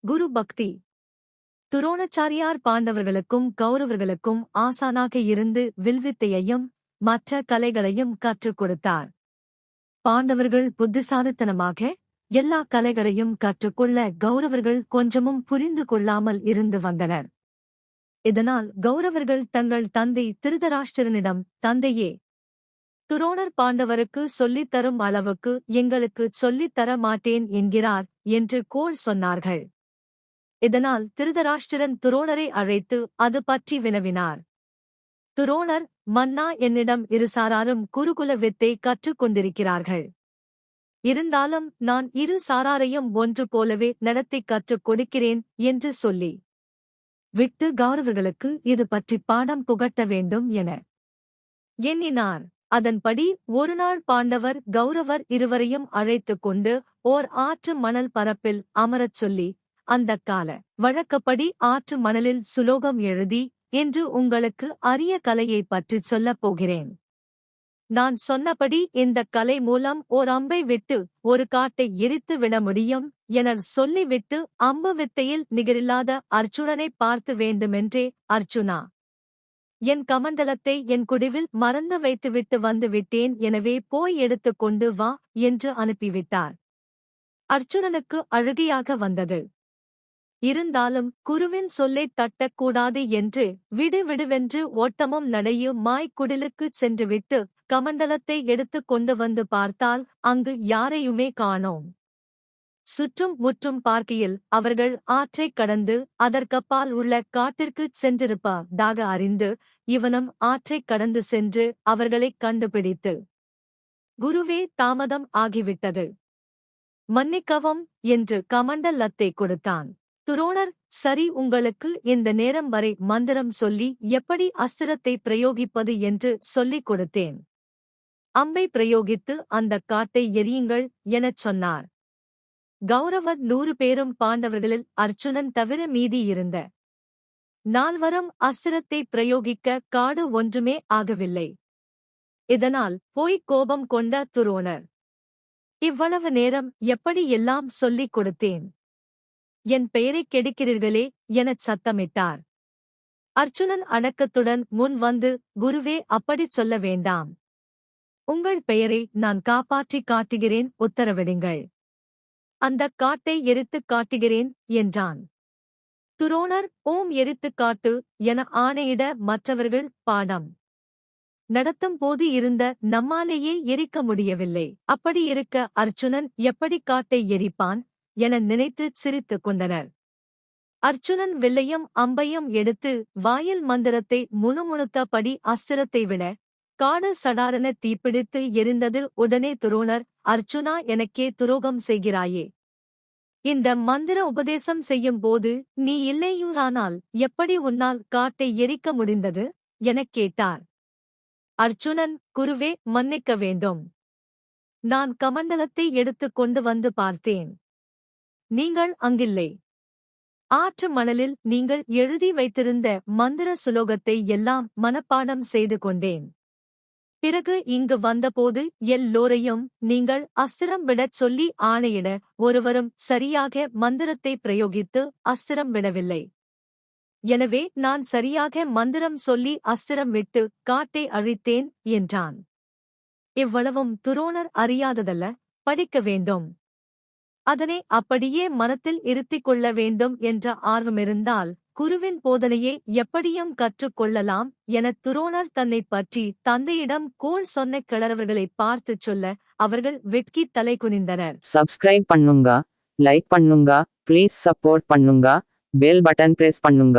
குரு பக்தி. துரோணச்சாரியார் பாண்டவர்களுக்கும் கௌரவர்களுக்கும் ஆசானாக இருந்து வில்வித்தையையும் மற்ற கலைகளையும் கற்றுக் கொடுத்தார். பாண்டவர்கள் புத்திசாலித்தனமாக எல்லா கலைகளையும் கற்றுக்கொள்ள கௌரவர்கள் கொஞ்சமும் புரிந்து கொள்ளாமல் இருந்து வந்தனர். இதனால் கௌரவர்கள் தங்கள் தந்தை திருதராஷ்டிரனிடம் தந்தையே துரோணர் பாண்டவருக்கு சொல்லித் தரும் அளவுக்கு எங்களுக்கு சொல்லித் தர மாட்டேன் என்கிறார் என்று கோள் சொன்னார்கள். இதனால் திருதராஷ்டிரன் துரோணரை அழைத்து அது பற்றி வினவினார். துரோணர் மன்னா என்னிடம் இருசாராரும் குருகுல வித்தை கற்றுக் கொண்டிருக்கிறார்கள். இருந்தாலும் நான் இரு சாராரையும் ஒன்று போலவே நடத்திக் கற்றுக் கொடுக்கிறேன் என்று சொல்லி விட்டு கௌரவர்களுக்கு இது பற்றி பாடம் புகட்ட வேண்டும் என எண்ணினார். அதன்படி ஒருநாள் பாண்டவர் கௌரவர் இருவரையும் அழைத்துக் கொண்டு ஓர் ஆற்று மணல் பரப்பில் அமரச் சொல்லி அந்தக் கால வழக்கப்படி ஆற்று மணலில் சுலோகம் எழுதி என்று உங்களுக்கு அரிய கலையைப் பற்றிச் சொல்லப் போகிறேன். நான் சொன்னபடி இந்தக் கலை மூலம் ஓர் அம்பை விட்டு ஒரு காட்டை எரித்து விட முடியும் என சொல்லிவிட்டு அம்பு வித்தையில் நிகரில்லாத அர்ச்சுனனை பார்த்து வேண்டுமென்றே அர்ச்சுனா என் கமண்டலத்தை என் குடிவில் மறந்து வைத்துவிட்டு வந்து விட்டேன் எனவே போய் எடுத்துக் கொண்டு வா என்று அனுப்பிவிட்டார். அர்ச்சுனனுக்கு அழுகையாக வந்தது. இருந்தாலும் குருவின் சொல்லைத் தட்டக்கூடாது என்று விடுவிடுவென்று ஓட்டமும் நடையும் மாய்க்குடிலுக்குச் சென்றுவிட்டு கமண்டலத்தை எடுத்துக் கொண்டு வந்து பார்த்தால் அங்கு யாரையுமே காணோம். சுற்றும் முற்றும் பார்க்கையில் அவர்கள் ஆற்றைக் கடந்து அதற்கப்பால் உள்ள காட்டிற்குச் சென்றிருப்பதாக அறிந்து இவனும் ஆற்றைக் கடந்து சென்று அவர்களைக் கண்டுபிடித்து. குருவே தாமதம் ஆகிவிட்டது. மன்னிக்கவும் என்று கமண்டலத்தை கொடுத்தான். துரோணர் சரி உங்களுக்கு இந்த நேரம் வரை மந்திரம் சொல்லி எப்படி அஸ்திரத்தை பிரயோகிப்பது என்று சொல்லிக் கொடுத்தேன். அம்பை பிரயோகித்து அந்தக் காட்டை எரியுங்கள் எனச் சொன்னார். கௌரவர் நூறு பேரும் பாண்டவர்களில் அர்ச்சுனன் தவிர மீதி இருந்த நால்வரும் அஸ்திரத்தை பிரயோகிக்க காடு ஒன்றுமே ஆகவில்லை. இதனால் போய்க் கோபம் கொண்ட துரோணர். இவ்வளவு நேரம் எப்படி எல்லாம் சொல்லிக் கொடுத்தேன்? என் பெயரைக் கெடுக்கிறீர்களே எனச் சத்தமிட்டார். அர்ச்சுனன் அடக்கத்துடன் முன் வந்து குருவே அப்படிச் சொல்ல வேண்டாம். உங்கள் பெயரை நான் காப்பாற்றிக் காட்டுகிறேன் உத்தரவிடுங்கள். அந்தக் காட்டை எரித்துக் காட்டுகிறேன் என்றான். துரோணர் ஓம் எரித்துக் காட்டு என ஆணையிட மற்றவர்கள் பாடம். நடத்தும் போது இருந்த நம்மாலேயே எரிக்க முடியவில்லை. அப்படி இருக்க அர்ச்சுனன் எப்படி காட்டை எரிப்பான்? என நினைத்து சிரித்துக் கொண்டனர். அர்ச்சுனன் வில்லையும் அம்பையும் எடுத்து வாயில் மந்திரத்தை முணுமுணுத்தபடி அஸ்திரத்தை விட காடு சடாரண தீப்பிடித்து எரிந்தது உடனே துரோணர் அர்ச்சுனா எனக்கே துரோகம் செய்கிறாயே. இந்த மந்திர உபதேசம் செய்யும் போது நீ இல்லையூதானால் எப்படி உன்னால் காட்டை எரிக்க முடிந்தது? எனக் கேட்டார். அர்ச்சுனன் குருவே மன்னிக்க வேண்டும். நான் கமண்டலத்தை எடுத்துக் கொண்டு வந்து பார்த்தேன். நீங்கள் அங்கில்லை. ஆற்று மணலில் நீங்கள் எழுதி வைத்திருந்த மந்திர சுலோகத்தை எல்லாம் மனப்பாடம் செய்து கொண்டேன். பிறகு இங்கு வந்தபோது எல்லோரையும் நீங்கள் அஸ்திரம் விடச் சொல்லி ஆணையிட ஒருவரும் சரியாக மந்திரத்தை பிரயோகித்து அஸ்திரம் விடவில்லை. எனவே நான் சரியாக மந்திரம் சொல்லி அஸ்திரம் விட்டு காட்டை அழித்தேன் என்றான். இவ்வளவும் துரோணர் அறியாததல்ல படிக்க வேண்டும். அதனை அப்படியே மனத்தில் இருத்திக் கொள்ள வேண்டும் என்ற ஆர்வமிருந்தால் குருவின் போதனையை எப்படியும் கற்றுக்கொள்ளலாம் என துரோணர் தன்னைப் பற்றி தந்தையிடம் கோள் சொன்ன கிளறவர்களைப் பார்த்துச் சொல்ல அவர்கள் வெட்கி தலை குனிந்தனர். சப்ஸ்கிரைப் பண்ணுங்க லைக் பண்ணுங்க ப்ளீஸ் சப்போர்ட் பண்ணுங்க பெல் பட்டன் பிரஸ் பண்ணுங்க.